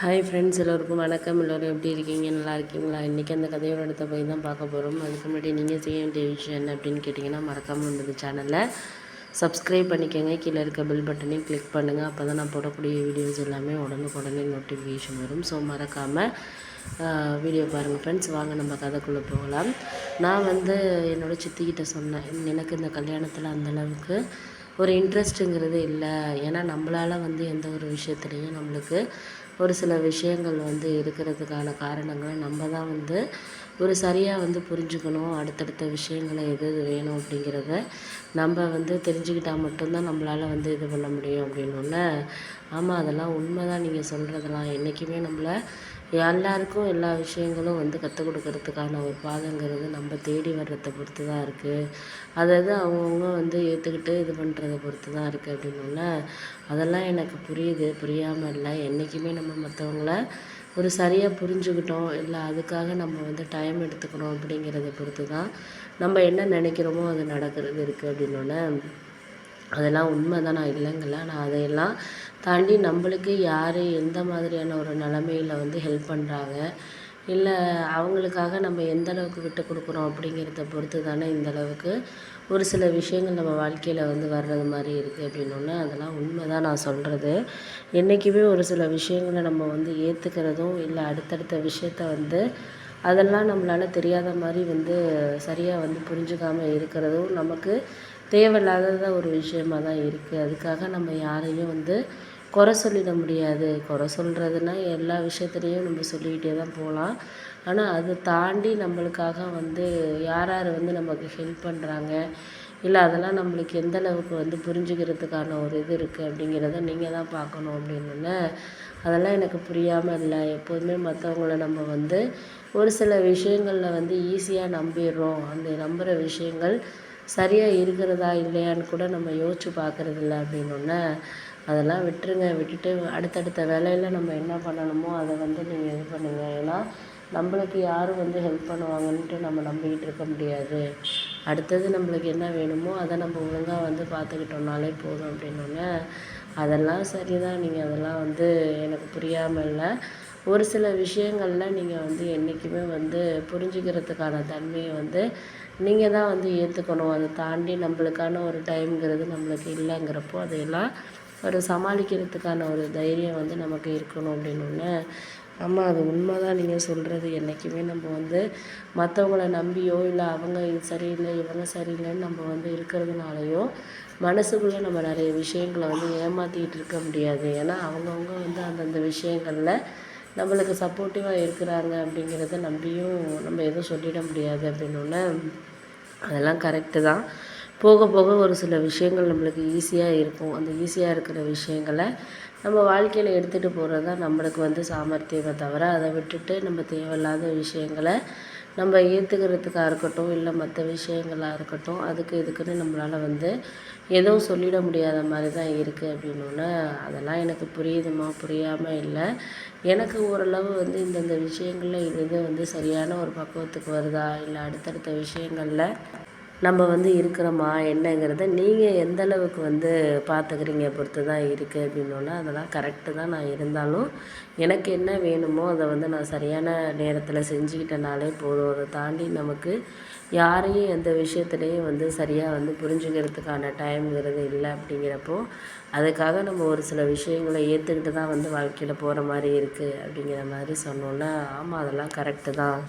Hi friends எல்லோருக்கும் வணக்கம். எல்லோரும் எப்படி இருக்கீங்க? நல்லா இருக்கீங்களா? இன்றைக்கி அந்த கதையோட இடத்த போய் தான் பார்க்க போகிறோம் அதுக்கு முன்னாடி நீங்கள் செய்ய வேண்டிய விஷயம் என்ன அப்படின்னு கேட்டிங்கன்னா மறக்காமல் வந்தது சேனலை சப்ஸ்கிரைப் பண்ணிக்கோங்க. கீழே இருக்க பெல் பட்டனையும் கிளிக் பண்ணுங்கள் அப்போ தான் நான் போடக்கூடிய வீடியோஸ் எல்லாமே உடனுக்குடனே நோட்டிஃபிகேஷன் வரும். ஸோ மறக்காமல் வீடியோ பாருங்கள் ஃப்ரெண்ட்ஸ் வாங்க நம்ம கதைக்குள்ளே போகலாம். நான் வந்து என்னோடய சித்திக்கிட்ட சொன்னேன். எனக்கு இந்த கல்யாணத்தில் அந்தளவுக்கு ஒரு இன்ட்ரெஸ்ட்டுங்கிறது இல்லை. ஏன்னா நம்மளால் வந்து எந்த ஒரு விஷயத்துலையும் நம்மளுக்கு ஒரு சில விஷயங்கள் வந்து இருக்கிறதுக்கான காரணங்களை நம்ம தான் வந்து ஒரு சரியாக வந்து புரிஞ்சுக்கணும். அடுத்தடுத்த விஷயங்களை எது எது வேணும் அப்படிங்கிறத நம்ம வந்து தெரிஞ்சுக்கிட்டால் மட்டும்தான் நம்மளால் வந்து இது பண்ண முடியும் அப்படின்னோடனே ஆமாம் அதெல்லாம் உண்மை தான் நீங்கள் சொல்கிறதெல்லாம் என்றைக்குமே நம்மளை எல்லாருக்கும் எல்லா விஷயங்களும் வந்து கற்றுக் கொடுக்கறதுக்கான ஒரு பாதைங்கிறது நம்ம தேடி வர்றதை பொறுத்து தான் இருக்குது அதாவது அவங்கவுங்க வந்து ஏற்றுக்கிட்டு இது பண்ணுறத பொறுத்து தான் இருக்குது அப்படின்னோடனே அதெல்லாம் எனக்கு புரியுது. புரியாமல் இல்லை. என்றைக்குமே நம்ம மற்றவங்கள ஒரு சரியாக புரிஞ்சுக்கிட்டோம். இல்லை அதுக்காக நம்ம வந்து டைம் எடுத்துக்கணும் அப்படிங்கிறத பொறுத்து தான் நம்ம என்ன நினைக்கிறோமோ அது நடக்கிறது இருக்குது அப்படின்னோடனே அதெல்லாம் உண்மை தான் நான் இல்லைங்கல நான் அதையெல்லாம் தாண்டி நம்மளுக்கு யார் எந்த மாதிரியான ஒரு நிலமையில வந்து ஹெல்ப் பண்ணுறாங்க இல்லை அவங்களுக்காக நம்ம எந்த அளவுக்கு விட்டு கொடுக்குறோம் அப்படிங்கிறத பொறுத்து தானே இந்த அளவுக்கு ஒரு சில விஷயங்கள் நம்ம வாழ்க்கையில் வந்து வர்றது மாதிரி இருக்குது அப்படின்னோடனே அதெல்லாம் உண்மை தான் நான் சொல்கிறது என்றைக்குமே ஒரு சில விஷயங்களை நம்ம வந்து ஏற்றுக்கிறதும் இல்லை அடுத்தடுத்த விஷயத்த வந்து அதெல்லாம் நம்மளால் தெரியாத மாதிரி வந்து சரியாக வந்து புரிஞ்சுக்காமல் இருக்கிறதும் நமக்கு தேவையில்லாதத ஒரு விஷயமா தான் இருக்குது அதுக்காக நம்ம யாரையும் வந்து குறை சொல்லிட முடியாது. குறை சொல்கிறதுனா எல்லா விஷயத்துலையும் நம்ம சொல்லிக்கிட்டே தான் போகலாம். ஆனால் அதை தாண்டி நம்மளுக்காக வந்து யார் யார் வந்து நமக்கு ஹெல்ப் பண்ணுறாங்க இல்லை அதெல்லாம் நம்மளுக்கு எந்த அளவுக்கு வந்து புரிஞ்சுக்கிறதுக்கான ஒரு இது இருக்குது அப்படிங்கிறத நீங்கள் தான் பார்க்கணும் அப்படின்னு. அதெல்லாம் எனக்கு புரியாமல் இல்லை. எப்போதுமே மற்றவங்கள நம்ம வந்து ஒரு சில விஷயங்களில் வந்து ஈஸியாக நம்பிடுறோம். அந்த நம்புகிற விஷயங்கள் சரியாக இருக்கிறதா இல்லையான்னு கூட நம்ம யோசித்து பார்க்குறதில்ல அப்படின்னோடனே அதெல்லாம் விட்டுருங்க விட்டுட்டு அடுத்தடுத்த வேலையில் நம்ம என்ன பண்ணணுமோ அதை வந்து நீங்கள் இது பண்ணுங்கள் ஏன்னா நம்மளுக்கு யாரும் வந்து ஹெல்ப் பண்ணுவாங்கன்ட்டு நம்ம நம்பிக்கிட்டு இருக்க முடியாது. அடுத்தது நம்மளுக்கு என்ன வேணுமோ அதை நம்ம ஒழுங்காக வந்து பார்த்துக்கிட்டோம்னாலே போதும் அப்படின்னோடனே அதெல்லாம் சரி தான் நீங்கள் அதெல்லாம் வந்து எனக்கு புரியாமல் இல்லை. ஒரு சில விஷயங்களில் நீங்கள் வந்து என்றைக்குமே வந்து புரிஞ்சுக்கிறதுக்கான தன்மையை வந்து நீங்கள் தான் வந்து ஏற்றுக்கணும் அதை தாண்டி நம்மளுக்கான ஒரு டைம்ங்கிறது நம்மளுக்கு இல்லைங்கிறப்போ அதையெல்லாம் ஒரு சமாளிக்கிறதுக்கான ஒரு தைரியம் வந்து நமக்கு இருக்கணும் அப்படின்னு ஆமாம் அது உண்மை தான் நீங்கள் சொல்கிறது என்றைக்குமே நம்ம வந்து மற்றவங்கள நம்பியோ இல்லை அவங்க இது சரியில்லை இவங்க சரியில்லைன்னு நம்ம வந்து இருக்கிறதுனாலையோ மனசுக்குள்ளே நம்ம நிறைய விஷயங்களை வந்து ஏமாற்றிக்கிட்டு இருக்க முடியாது. ஏன்னா அவங்கவுங்க வந்து அந்தந்த விஷயங்களில் நம்மளுக்கு சப்போர்ட்டிவாக இருக்கிறாங்க அப்படிங்கிறத நம்பியும் நம்ம எதுவும் சொல்லிட முடியாது அப்படின்னோடனே அதெல்லாம் கரெக்டு தான். போக போக ஒரு சில விஷயங்கள் நம்மளுக்கு ஈஸியாக இருக்கும். அந்த ஈஸியாக இருக்கிற விஷயங்களை நம்ம வாழ்க்கையில் எடுத்துகிட்டு போகிறது தான் நம்மளுக்கு வந்து சாமர்த்தியமே தவிர அதை விட்டுட்டு நம்ம தேவையில்லாத விஷயங்களை நம்ம ஏற்றுக்கிறதுக்காக இருக்கட்டும் இல்லை மற்ற விஷயங்களாக இருக்கட்டும் அதுக்கு இதுக்குன்னு நம்மளால் வந்து எதுவும் சொல்லிட முடியாத மாதிரி தான் இருக்குது அப்படின்னோடனே அதெல்லாம் எனக்கு புரியுதுமா புரியாமல் இல்லை. எனக்கு ஓரளவு வந்து இந்தந்த விஷயங்களில் இது இது வந்து சரியான ஒரு பக்குவத்துக்கு வருதா? இல்லை அடுத்தடுத்த விஷயங்களில் நம்ம வந்து இருக்கிறோமா என்னங்கிறத நீங்கள் எந்த அளவுக்கு வந்து பார்த்துக்கிறீங்க பொறுத்து தான் இருக்குது அப்படின்னோன்னா அதெல்லாம் கரெக்டு தான் நான் இருந்தாலும் எனக்கு என்ன வேணுமோ அதை வந்து நான் சரியான நேரத்தில் செஞ்சுக்கிட்டனாலே போதும். அதை தாண்டி நமக்கு யாரையும் எந்த விஷயத்துலையும் வந்து சரியாக வந்து புரிஞ்சுக்கிறதுக்கான டைம்ங்கிறது இல்லை அப்படிங்கிறப்போ அதுக்காக நம்ம ஒரு சில விஷயங்களை ஏற்றுக்கிட்டு தான் வந்து வாழ்க்கையில் போகிற மாதிரி இருக்குது அப்படிங்கிற மாதிரி சொன்னோன்னா ஆமாம் அதெல்லாம் கரெக்டு தான்.